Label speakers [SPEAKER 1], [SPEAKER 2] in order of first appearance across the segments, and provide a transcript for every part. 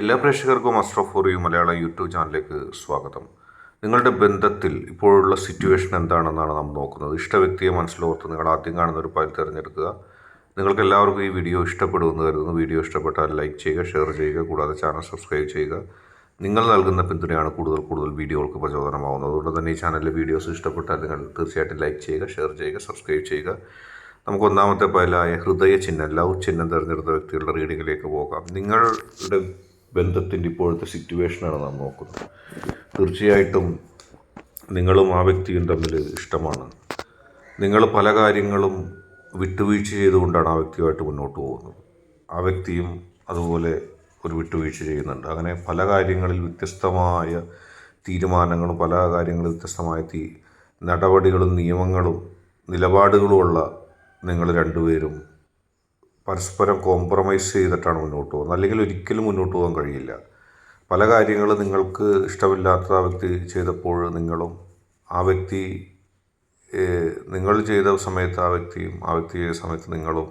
[SPEAKER 1] എല്ലാ പ്രേക്ഷകർക്കും astro for you Malayalam YouTube ചാനലിലേക്ക് സ്വാഗതം. നിങ്ങളുടെ ബന്ധത്തിൽ ഇപ്പോഴുള്ള സിറ്റുവേഷൻ എന്താണെന്നാണ് നാം നോക്കുന്നത്. ഇഷ്ട വ്യക്തിയെ മനസ്സിലോർത്ത് നിങ്ങൾ ആദ്യം കാണുന്ന ഒരു പാൽ തിരഞ്ഞെടുക്കുക. നിങ്ങൾക്ക് എല്ലാവർക്കും ഈ വീഡിയോ ഇഷ്ടപ്പെടുമെന്ന് കരുതുന്നു. വീഡിയോ ഇഷ്ടപ്പെട്ടാൽ ലൈക്ക് ചെയ്യുക ഷെയർ ചെയ്യുക കൂടാതെ ചാനൽ സബ്സ്ക്രൈബ് ചെയ്യുക. നിങ്ങൾ നൽകുന്ന പിന്തുണയാണ് കൂടുതൽ കൂടുതൽ വീഡിയോകൾക്ക് പ്രചോദനമാവുന്നത്. അതുകൊണ്ട് തന്നെ ഈ ചാനലിലെ വീഡിയോസ് ഇഷ്ടപ്പെട്ടാൽ നിങ്ങൾ തീർച്ചയായിട്ടും ലൈക്ക് ചെയ്യുക ഷെയർ ചെയ്യുക സബ്സ്ക്രൈബ് ചെയ്യുക. നമുക്ക് ഒന്നാമത്തെ ഫയലായ ഹൃദയ ചിഹ്നം ലവ് ചിഹ്നം തിരഞ്ഞെടുത്ത വ്യക്തികളുടെ റീഡിങ്ങിലേക്ക് പോകാം. നിങ്ങളുടെ ബന്ധത്തിന്റെ ഇപ്പോഴത്തെ സിറ്റുവേഷനാണ് നാം നോക്കുന്നത്. തീർച്ചയായിട്ടും നിങ്ങളും ആ വ്യക്തിയും തമ്മിൽ ഇഷ്ടമാണ്. നിങ്ങൾ പല കാര്യങ്ങളും വിട്ടുവീഴ്ച ചെയ്തുകൊണ്ടാണ് ആ വ്യക്തിയുമായിട്ട് മുന്നോട്ട് പോകുന്നത്. ആ വ്യക്തിയും അതുപോലെ ഒരു വിട്ടുവീഴ്ച ചെയ്യുന്നുണ്ട്. അങ്ങനെ പല കാര്യങ്ങളിൽ വ്യത്യസ്തമായ തീരുമാനങ്ങളും പല കാര്യങ്ങളിൽ വ്യത്യസ്തമായ തീ നടപടികളും നിയമങ്ങളും നിലപാടുകളുമുള്ള നിങ്ങൾ രണ്ടുപേരും പരസ്പരം കോംപ്രമൈസ് ചെയ്തിട്ടാണ് മുന്നോട്ട് പോകുന്നത്. അല്ലെങ്കിൽ ഒരിക്കലും മുന്നോട്ട് പോകാൻ കഴിയില്ല. പല കാര്യങ്ങളും നിങ്ങൾക്ക് ഇഷ്ടമില്ലാത്ത വ്യക്തി ചെയ്തപ്പോൾ നിങ്ങളും ആ വ്യക്തി നിങ്ങൾ ചെയ്ത സമയത്ത് ആ വ്യക്തിയും ആ വ്യക്തി ചെയ്ത സമയത്ത് നിങ്ങളും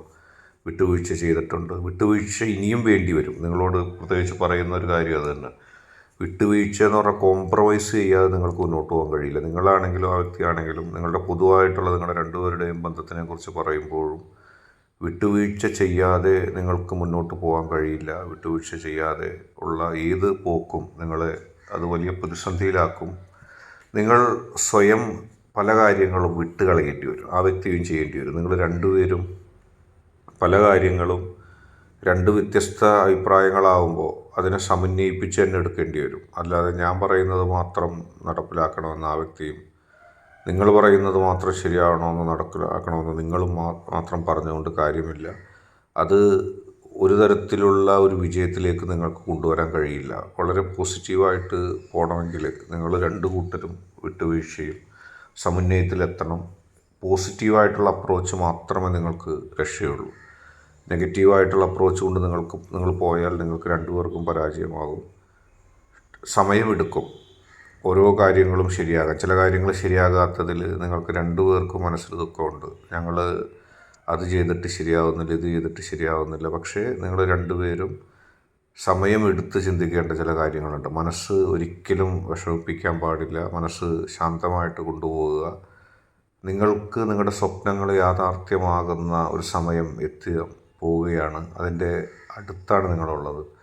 [SPEAKER 1] വിട്ടുവീഴ്ച ചെയ്തിട്ടുണ്ട്. വിട്ടുവീഴ്ച ഇനിയും വേണ്ടി വരും. നിങ്ങളോട് പ്രത്യേകിച്ച് പറയുന്ന ഒരു കാര്യം അത് തന്നെ. വിട്ടുവീഴ്ച എന്ന് പറഞ്ഞാൽ കോംപ്രമൈസ് ചെയ്യാതെ നിങ്ങൾക്ക് മുന്നോട്ട് പോകാൻ കഴിയില്ല. നിങ്ങളാണെങ്കിലും ആ വ്യക്തിയാണെങ്കിലും നിങ്ങളുടെ പൊതുവായിട്ടുള്ള നിങ്ങളുടെ രണ്ടുപേരുടെയും ബന്ധത്തിനെ കുറിച്ച് പറയുമ്പോഴും വിട്ടുവീഴ്ച ചെയ്യാതെ നിങ്ങൾക്ക് മുന്നോട്ട് പോകാൻ കഴിയില്ല. വിട്ടുവീഴ്ച ചെയ്യാതെ ഉള്ള ഏത് പോക്കും നിങ്ങളെ അത് വലിയ പ്രതിസന്ധിയിലാക്കും. നിങ്ങൾ സ്വയം പല കാര്യങ്ങളും വിട്ട് കളയേണ്ടി വരും. ആ വ്യക്തിയും ചെയ്യേണ്ടി വരും. നിങ്ങൾ രണ്ടുപേരും പല കാര്യങ്ങളും രണ്ട് വ്യത്യസ്ത അഭിപ്രായങ്ങളാവുമ്പോൾ അതിനെ സമന്വയിപ്പിച്ച് തന്നെ എടുക്കേണ്ടി വരും. അല്ലാതെ ഞാൻ പറയുന്നത് മാത്രം നടപ്പിലാക്കണമെന്ന് ആ വ്യക്തിയും നിങ്ങൾ പറയുന്നത് മാത്രം ശരിയാവണമെന്ന് നടപ്പിലാക്കണമെന്ന് നിങ്ങളും മാ- മാത്രം പറഞ്ഞുകൊണ്ട് കാര്യമില്ല. അത് ഒരു തരത്തിലുള്ള ഒരു വിജയത്തിലേക്ക് നിങ്ങൾക്ക് കൊണ്ടുവരാൻ കഴിയില്ല. വളരെ പോസിറ്റീവായിട്ട് പോകണമെങ്കിൽ നിങ്ങൾ രണ്ട് കൂട്ടരും വിട്ടുവീഴ്ചയും സമന്വയത്തിലെത്തണം. പോസിറ്റീവായിട്ടുള്ള അപ്രോച്ച് മാത്രമേ നിങ്ങൾക്ക് രക്ഷയുള്ളൂ. നെഗറ്റീവായിട്ടുള്ള അപ്രോച്ച് കൊണ്ട് നിങ്ങൾക്ക് നിങ്ങൾ പോയാൽ നിങ്ങൾക്ക് രണ്ടുപേർക്കും പരാജയമാകും. സമയമെടുക്കും. ഓരോ കാര്യങ്ങളും ശരിയാകാം. ചില കാര്യങ്ങൾ ശരിയാകാത്തതിൽ നിങ്ങൾക്ക് രണ്ടു പേർക്കും മനസ്സിൽ ദുഃഖമുണ്ട്. ഞങ്ങൾ അത് ചെയ്തിട്ട് ശരിയാവുന്നില്ല ഇത് ചെയ്തിട്ട് ശരിയാവുന്നില്ല. പക്ഷേ നിങ്ങൾ രണ്ടുപേരും സമയമെടുത്ത് ചിന്തിക്കേണ്ട ചില കാര്യങ്ങളുണ്ട്. മനസ്സ് ഒരിക്കലും വിഷമിപ്പിക്കാൻ പാടില്ല. മനസ്സ് ശാന്തമായിട്ട് കൊണ്ടുപോവുക. നിങ്ങൾക്ക് നിങ്ങളുടെ സ്വപ്നങ്ങൾ യാഥാർത്ഥ്യമാകുന്ന ഒരു സമയം എത്തി പോവുകയാണ് അതിന്റെ അടുത്താണ് നിങ്ങളുള്ളത്.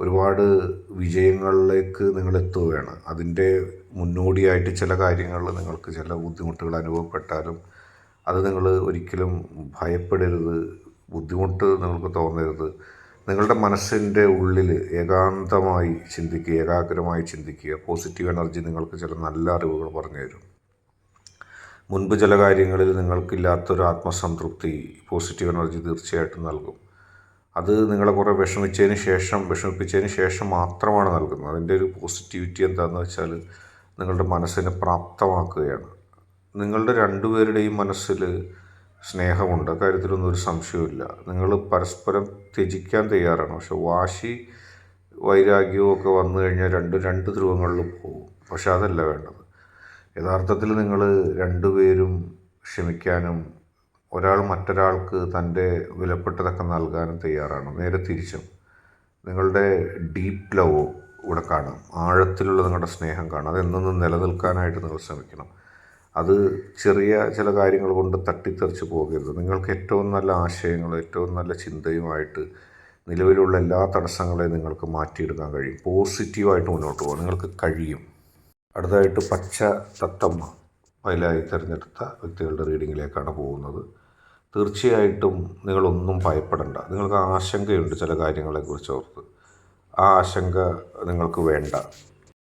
[SPEAKER 1] ഒരുപാട് വിജയങ്ങളിലേക്ക് നിങ്ങൾ എത്തുകയാണ് അതിന്റെ മുന്നോടിയായിട്ട് ചില കാര്യങ്ങളിൽ നിങ്ങൾക്ക് ചില ബുദ്ധിമുട്ടുകൾ അനുഭവപ്പെട്ടാലും അത് നിങ്ങൾ ഒരിക്കലും ഭയപ്പെടരുത് ബുദ്ധിമുട്ട് നിങ്ങൾക്ക് തോന്നരുത്. നിങ്ങളുടെ മനസ്സിന്റെ ഉള്ളിൽ ഏകാന്തമായി ചിന്തിക്കുക ഏകാഗ്രമായി ചിന്തിക്കുക. പോസിറ്റീവ് എനർജി നിങ്ങൾക്ക് ചില നല്ല അറിവുകൾ പറഞ്ഞു തരും. മുൻപ് ചില കാര്യങ്ങളിൽ നിങ്ങൾക്കില്ലാത്തൊരു ആത്മസംതൃപ്തി പോസിറ്റീവ് എനർജി തീർച്ചയായിട്ടും നൽകും. അത് നിങ്ങളെ കുറേ വിഷമിച്ചതിന് ശേഷം വിഷമിപ്പിച്ചതിന് ശേഷം മാത്രമാണ് നൽകുന്നത്. അതിന്റെ ഒരു പോസിറ്റിവിറ്റി എന്താണെന്ന് വെച്ചാൽ നിങ്ങളുടെ മനസ്സിനെ പ്രാപ്തമാക്കുകയാണ്. നിങ്ങളുടെ രണ്ടുപേരുടെയും മനസ്സിൽ സ്നേഹമുണ്ട്. കാര്യത്തിലൊന്നും ഒരു സംശയവുമില്ല. നിങ്ങൾ പരസ്പരം ത്യജിക്കാൻ തയ്യാറാണ്. പക്ഷെ വാശി വൈരാഗ്യവും ഒക്കെ വന്നു കഴിഞ്ഞാൽ രണ്ട് രണ്ട് ധ്രുവങ്ങളിലും പോകും. പക്ഷെ അതല്ല വേണ്ടത്. യഥാർത്ഥത്തിൽ നിങ്ങൾ രണ്ടുപേരും ക്ഷമിക്കാനും ഒരാൾ മറ്റൊരാൾക്ക് തന്റെ വിലപ്പെട്ടതൊക്കെ നൽകാനും തയ്യാറാണ്. നേരെ തിരിച്ചും. നിങ്ങളുടെ ഡീപ്പ് ലവ് ഇവിടെ കാണാം. ആഴത്തിലുള്ള നിങ്ങളുടെ സ്നേഹം കാണാം. അതെന്നും നിലനിൽക്കാനായിട്ട് നിങ്ങൾ ശ്രമിക്കണം. അത് ചെറിയ ചില കാര്യങ്ങൾ കൊണ്ട് തട്ടിത്തെറിച്ച് പോകരുത്. നിങ്ങൾക്ക് ഏറ്റവും നല്ല ആശയങ്ങളും ഏറ്റവും നല്ല ചിന്തയുമായിട്ട് നിലവിലുള്ള എല്ലാ തടസ്സങ്ങളെയും നിങ്ങൾക്ക് മാറ്റിയെടുക്കാൻ കഴിയും. പോസിറ്റീവായിട്ട് മുന്നോട്ട് പോകാം നിങ്ങൾക്ക് കഴിയും. അടുത്തതായിട്ട് പച്ച തത്തമ്മ അതിലായി തിരഞ്ഞെടുത്ത വ്യക്തികളുടെ റീഡിങ്ങിലേക്കാണ് പോകുന്നത്. തീർച്ചയായിട്ടും നിങ്ങളൊന്നും ഭയപ്പെടേണ്ട. നിങ്ങൾക്ക് ആശങ്കയുണ്ട് ചില കാര്യങ്ങളെക്കുറിച്ച് ഓർത്ത്. ആ ആശങ്ക നിങ്ങൾക്ക് വേണ്ട.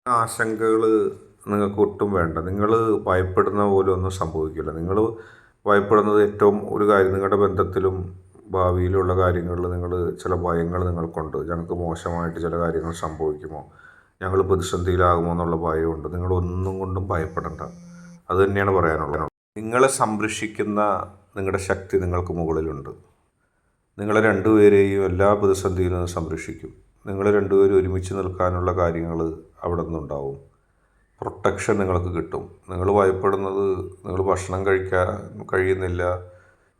[SPEAKER 1] ആശങ്കകൾ നിങ്ങൾക്ക് ഒട്ടും വേണ്ട. നിങ്ങൾ ഭയപ്പെടുന്ന പോലെ ഒന്നും സംഭവിക്കില്ല. നിങ്ങൾ ഭയപ്പെടുന്നത് ഏറ്റവും ഒരു കാര്യം നിങ്ങളുടെ ബന്ധത്തിലും ഭാവിയിലുള്ള കാര്യങ്ങളിൽ നിങ്ങൾ ചില ഭയങ്ങൾ നിങ്ങൾക്കുണ്ട്. ഞങ്ങൾക്ക് മോശമായിട്ട് ചില കാര്യങ്ങൾ സംഭവിക്കുമോ? ഞങ്ങൾ പ്രതിസന്ധിയിലാകുമോ എന്നുള്ള ഭയമുണ്ട്. നിങ്ങളൊന്നും കൊണ്ടും ഭയപ്പെടേണ്ട. അത് തന്നെയാണ് പറയാനുള്ളത്. നിങ്ങളെ സംരക്ഷിക്കുന്ന നിങ്ങളുടെ ശക്തി നിങ്ങൾക്ക് മുകളിലുണ്ട്. നിങ്ങളെ രണ്ടുപേരെയും എല്ലാ പ്രതിസന്ധിയിൽ നിന്ന് സംരക്ഷിക്കും. നിങ്ങൾ രണ്ടുപേരും ഒരുമിച്ച് നിൽക്കാനുള്ള കാര്യങ്ങൾ അവിടെ നിന്നുണ്ടാവും പ്രൊട്ടക്ഷൻ നിങ്ങൾക്ക് കിട്ടും. നിങ്ങൾ ഭയപ്പെടുന്നത് നിങ്ങൾ ഭക്ഷണം കഴിക്കാൻ കഴിയുന്നില്ല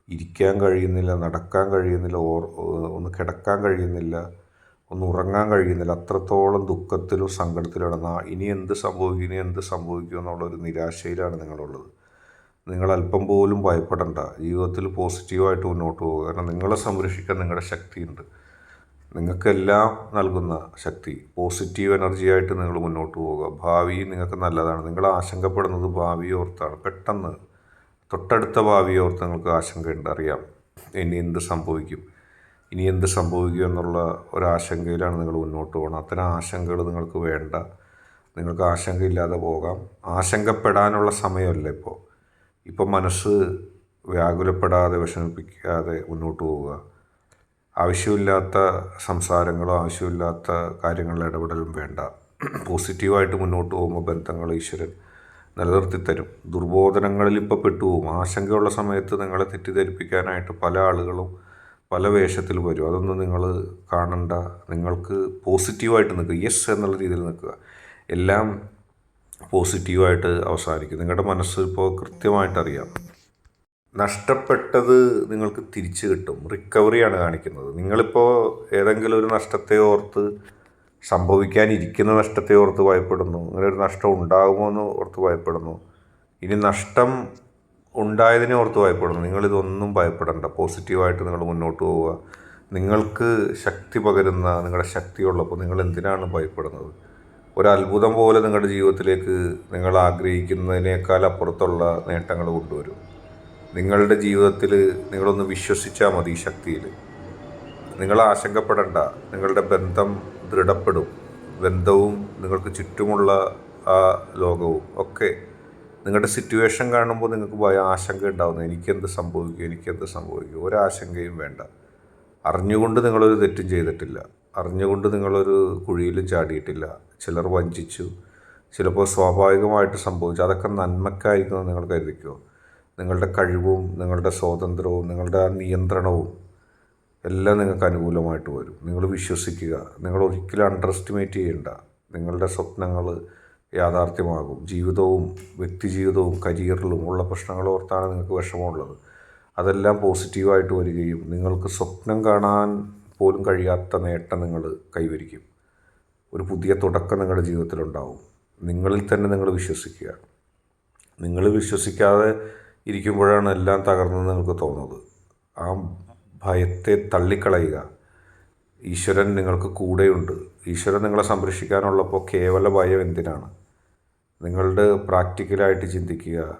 [SPEAKER 1] ഇരിക്കാൻ കഴിയുന്നില്ല നടക്കാൻ കഴിയുന്നില്ല ഓർ ഒന്ന് കിടക്കാൻ കഴിയുന്നില്ല ഒന്ന് ഉറങ്ങാൻ കഴിയുന്നില്ല അത്രത്തോളം ദുഃഖത്തിലും സങ്കടത്തിലും ഇടന്ന ഇനി എന്ത് സംഭവിക്കും ഇനി എന്ത് സംഭവിക്കും എന്നുള്ളൊരു നിരാശയിലാണ് നിങ്ങളുള്ളത്. നിങ്ങൾ അല്പം പോലും ഭയപ്പെടേണ്ട. ജീവിതത്തിൽ പോസിറ്റീവായിട്ട് മുന്നോട്ട് പോകുക കാരണം നിങ്ങളെ സംരക്ഷിക്കാൻ നിങ്ങളുടെ ശക്തിയുണ്ട്. നിങ്ങൾക്കെല്ലാം നൽകുന്ന ശക്തി. പോസിറ്റീവ് എനർജിയായിട്ട് നിങ്ങൾ മുന്നോട്ട് പോവുക. ഭാവി നിങ്ങൾക്ക് നല്ലതാണ്. നിങ്ങൾ ആശങ്കപ്പെടുന്നത് ഭാവി ഓർത്താണ്. പെട്ടെന്ന് തൊട്ടടുത്ത ഭാവി ഓർത്ത് നിങ്ങൾക്ക് ആശങ്കയുണ്ട്. അറിയാം. ഇനി എന്ത് സംഭവിക്കും? ഇനി എന്ത് സംഭവിക്കും എന്നുള്ള ഒരാശങ്കയിലാണ് നിങ്ങൾ മുന്നോട്ട് പോകണം. അത്തരം ആശങ്കകൾ നിങ്ങൾക്ക് വേണ്ട. നിങ്ങൾക്ക് ആശങ്കയില്ലാതെ പോകാം. ആശങ്കപ്പെടാനുള്ള സമയമല്ല ഇപ്പോൾ. ഇപ്പം മനസ്സ് വ്യാകുലപ്പെടാതെ വിഷമിപ്പിക്കാതെ മുന്നോട്ട് പോവുക. ആവശ്യമില്ലാത്ത സംസാരങ്ങളോ ആവശ്യമില്ലാത്ത കാര്യങ്ങളിൽ ഇടപെടലും വേണ്ട. പോസിറ്റീവായിട്ട് മുന്നോട്ട് പോകുമ്പോൾ ബന്ധങ്ങൾ ഈശ്വരൻ നിലനിർത്തി തരും. ദുർബോധനങ്ങളിൽ ഇപ്പോൾ പെട്ടുപോകും. ആശങ്കയുള്ള സമയത്ത് നിങ്ങളെ തെറ്റിദ്ധരിപ്പിക്കാനായിട്ട് പല ആളുകളും പല വേഷത്തിൽ വരും. അതൊന്നും നിങ്ങൾ കാണണ്ട. നിങ്ങൾക്ക് പോസിറ്റീവായിട്ട് നിൽക്കുക. യെസ് എന്നുള്ള രീതിയിൽ നിൽക്കുക. എല്ലാം പോസിറ്റീവായിട്ട് അവസാനിക്കും. നിങ്ങളുടെ മനസ്സ് ഇപ്പോൾ കൃത്യമായിട്ടറിയാം. നഷ്ടപ്പെട്ടത് നിങ്ങൾക്ക് തിരിച്ചു കിട്ടും. റിക്കവറിയാണ് കാണിക്കുന്നത്. നിങ്ങളിപ്പോൾ ഏതെങ്കിലും ഒരു നഷ്ടത്തെ ഓർത്ത് സംഭവിക്കാനിരിക്കുന്ന നഷ്ടത്തെ ഓർത്ത് ഭയപ്പെടുന്നു. അങ്ങനെ ഒരു നഷ്ടം ഉണ്ടാകുമോ എന്ന് ഓർത്ത് ഭയപ്പെടുന്നു. ഇനി നഷ്ടം ഉണ്ടായതിനെ ഓർത്ത് ഭയപ്പെടുന്നു. നിങ്ങളിതൊന്നും ഭയപ്പെടേണ്ട. പോസിറ്റീവായിട്ട് നിങ്ങൾ മുന്നോട്ട് പോവുക. നിങ്ങൾക്ക് ശക്തി പകരുന്ന നിങ്ങളുടെ ശക്തിയുള്ളപ്പോൾ നിങ്ങൾ എന്തിനാണ് ഭയപ്പെടുന്നത്? ഒരു അത്ഭുതം പോലെ നിങ്ങളുടെ ജീവിതത്തിലേക്ക് നിങ്ങൾ ആഗ്രഹിക്കുന്നതിനേക്കാൾ അപ്പുറത്തുള്ള നേട്ടങ്ങൾ കൊണ്ടുവരും. നിങ്ങളുടെ ജീവിതത്തിൽ നിങ്ങളൊന്ന് വിശ്വസിച്ചാൽ മതി ശക്തിയിൽ. നിങ്ങൾ ആശങ്കപ്പെടേണ്ട. നിങ്ങളുടെ ബന്ധം ദൃഢപ്പെടും. ബന്ധവും നിങ്ങൾക്ക് ചുറ്റുമുള്ള ആ ലോകവും ഒക്കെ നിങ്ങളുടെ സിറ്റുവേഷൻ കാണുമ്പോൾ നിങ്ങൾക്ക് ഭയ ആശങ്ക ഉണ്ടാവുന്നു. എനിക്കെന്ത് സംഭവിക്കും? എനിക്കെന്ത് സംഭവിക്കും? ഒരാശങ്കയും വേണ്ട. അറിഞ്ഞുകൊണ്ട് നിങ്ങളൊരു തെറ്റും ചെയ്തിട്ടില്ല. അറിഞ്ഞുകൊണ്ട് നിങ്ങളൊരു കുഴിയിലും ചാടിയിട്ടില്ല. ചിലർ വഞ്ചിച്ചു. ചിലപ്പോൾ സ്വാഭാവികമായിട്ട് സംഭവിച്ചു. അതൊക്കെ നന്മക്കായിരിക്കും നിങ്ങൾ കരുതിക്കോ? നിങ്ങളുടെ കഴിവും നിങ്ങളുടെ സ്വാതന്ത്ര്യവും നിങ്ങളുടെ നിയന്ത്രണവും എല്ലാം നിങ്ങൾക്ക് അനുകൂലമായിട്ട് വരും. നിങ്ങൾ വിശ്വസിക്കുക. നിങ്ങൾ ഒരിക്കലും അണ്ടർ എസ്റ്റിമേറ്റ് ചെയ്യേണ്ട. നിങ്ങളുടെ സ്വപ്നങ്ങൾ യാഥാർത്ഥ്യമാകും. ജീവിതവും വ്യക്തി ജീവിതവും കരിയറിലും ഉള്ള പ്രശ്നങ്ങൾ ഓർത്താണ് നിങ്ങൾക്ക് വിഷമമുള്ളത്. അതെല്ലാം പോസിറ്റീവായിട്ട് വരികയും നിങ്ങൾക്ക് സ്വപ്നം കാണാൻ പോലും കഴിയാത്ത നേട്ടം നിങ്ങൾ കൈവരിക്കും. ഒരു പുതിയ തുടക്കം നിങ്ങളുടെ ജീവിതത്തിലുണ്ടാവും. നിങ്ങളിൽ തന്നെ നിങ്ങൾ വിശ്വസിക്കുക. നിങ്ങൾ വിശ്വസിക്കാതെ ഇരിക്കുമ്പോഴാണ് എല്ലാം തകർന്നെന്ന് നിങ്ങൾക്ക് തോന്നുന്നത്. ആ ഭയത്തെ തള്ളിക്കളയുക. ഈശ്വരൻ നിങ്ങൾക്ക് കൂടെയുണ്ട്. ഈശ്വരൻ നിങ്ങളെ സംരക്ഷിക്കാനുള്ളപ്പോൾ കേവല ഭയം എന്തിനാണ്? നിങ്ങളുടെ പ്രാക്ടിക്കലായിട്ട് ചിന്തിക്കുക.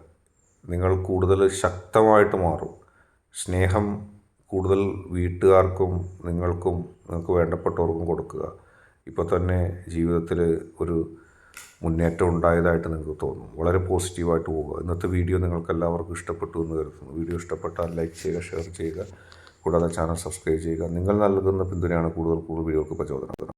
[SPEAKER 1] നിങ്ങൾ കൂടുതൽ ശക്തമായിട്ട് മാറും. സ്നേഹം കൂടുതൽ വീട്ടുകാർക്കും നിങ്ങൾക്കും നിങ്ങൾക്ക് വേണ്ടപ്പെട്ടവർക്കും കൊടുക്കുക. ഇപ്പോൾ തന്നെ ജീവിതത്തിൽ ഒരു മുന്നേറ്റം ഉണ്ടായതായിട്ട് നിങ്ങൾക്ക് തോന്നും. വളരെ പോസിറ്റീവായിട്ട് പോകുക ഇന്നത്തെ വീഡിയോ നിങ്ങൾക്ക് എല്ലാവർക്കും ഇഷ്ടപ്പെട്ടു എന്ന് കരുതുന്നു. വീഡിയോ ഇഷ്ടപ്പെട്ടാൽ ലൈക്ക് ചെയ്യുക ഷെയർ ചെയ്യുക. കൂടാതെ ചാനൽ സബ്സ്ക്രൈബ് ചെയ്യുക. നിങ്ങൾ നൽകുന്ന പിന്തുണയാണ് കൂടുതൽ കൂടുതൽ വീഡിയോകൾക്ക് പ്രചോദനം.